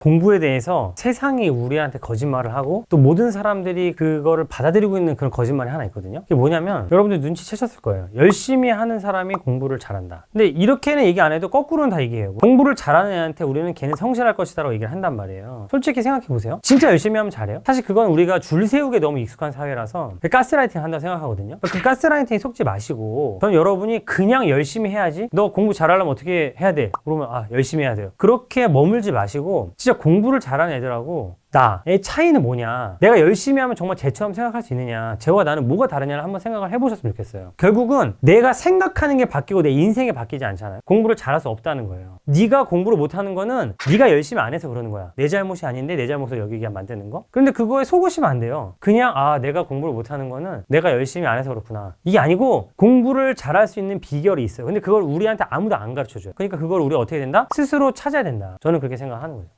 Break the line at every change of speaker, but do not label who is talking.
공부에 대해서 세상이 우리한테 거짓말을 하고 또 모든 사람들이 그거를 받아들이고 있는 그런 거짓말이 하나 있거든요. 그게 뭐냐면 여러분들 눈치채셨을 거예요. 열심히 하는 사람이 공부를 잘한다. 근데 이렇게는 얘기 안 해도 거꾸로는 다 얘기해요. 공부를 잘하는 애한테 우리는 걔는 성실할 것이다라고 얘기를 한단 말이에요. 솔직히 생각해 보세요. 진짜 열심히 하면 잘해요? 사실 그건 우리가 줄 세우게 너무 익숙한 사회라서 그 가스라이팅 한다고 생각하거든요. 그 가스라이팅에 속지 마시고 저는 여러분이 그냥 열심히 해야지 너 공부 잘하려면 어떻게 해야 돼? 그러면 아 열심히 해야 돼요. 그렇게 머물지 마시고 진짜 공부를 잘하는 애들하고 나의 차이는 뭐냐? 내가 열심히 하면 정말 쟤처럼 생각할 수 있느냐? 쟤와 나는 뭐가 다르냐를 한번 생각을 해보셨으면 좋겠어요. 결국은 내가 생각하는 게 바뀌고 내 인생이 바뀌지 않잖아요. 공부를 잘할 수 없다는 거예요. 네가 공부를 못하는 거는 네가 열심히 안 해서 그러는 거야. 내 잘못이 아닌데 내 잘못을 여기게 만드는 거? 그런데 그거에 속으시면 안 돼요. 그냥 아 내가 공부를 못하는 거는 내가 열심히 안 해서 그렇구나. 이게 아니고 공부를 잘할 수 있는 비결이 있어요. 근데 그걸 우리한테 아무도 안 가르쳐줘요. 그러니까 그걸 우리 어떻게 된다? 스스로 찾아야 된다. 저는 그렇게 생각하는 거예요